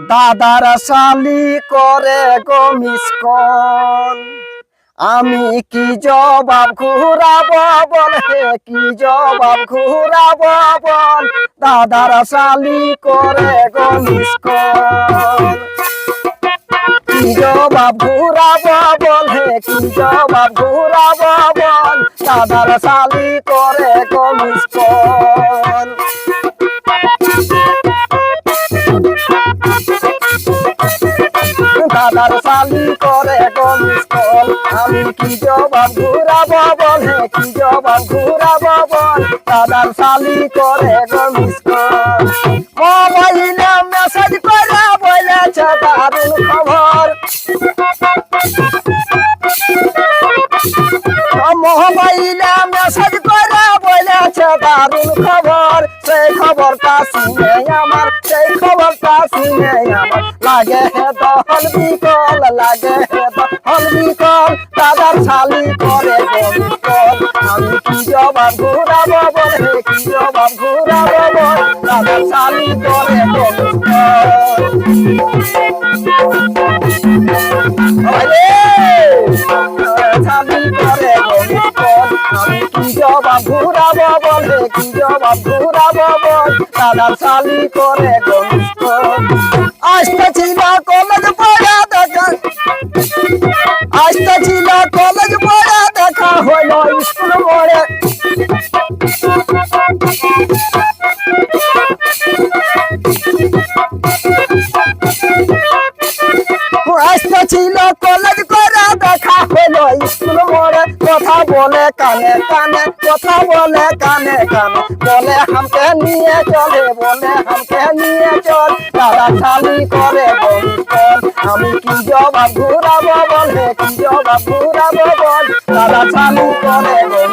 দাদার শালি করে গো মিসকল আমি কি জবাব ঘুরাবো বল? হে, কি জবাব ঘুরাবো বল? দাদার শালি করে গো মিসকল কি জবাব ঘুরাবো বল? হে, কি জবাব ঘুরাবো বল? দাদার শালি করে গো মিসকল দাদার শালি করে গমিসকল আমি কি জবাব ঘুরাবো বল? কি জবাব ঘুরাবো বল? দাদার শালি করে গমিসকল মোবাইলে মেসেজ করে বলেছে দারুণ খবর। মোবাইলে মেসেজ করে বলেছে দারুণ খবর। সেই খবরটা শুনে আমার, সেই খবরটা শুনে আমার লাগে দল বিকল লাগে দল বিকল দাদার শালি করে বিকল আমি কি জবাব ঘুরাবো বলে কি জবাব ঘুরাবো বল দাদার শালি করে শালি বল কি জবাব ঘুরাবো দাদা চালি করে আসতেছি আসতে কথা বলে কানে কানে কথা বলে কানে কানে। বলে হামকে নিয়ে চলে, বলে হামকে নিয়ে চল। দাদা খালি করে, বল আমি কি জবাব ঘুরাবো বলে, কি জবাব ঘুরাবো বল। দাদা চালু করে, বল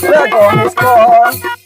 Dragon is go.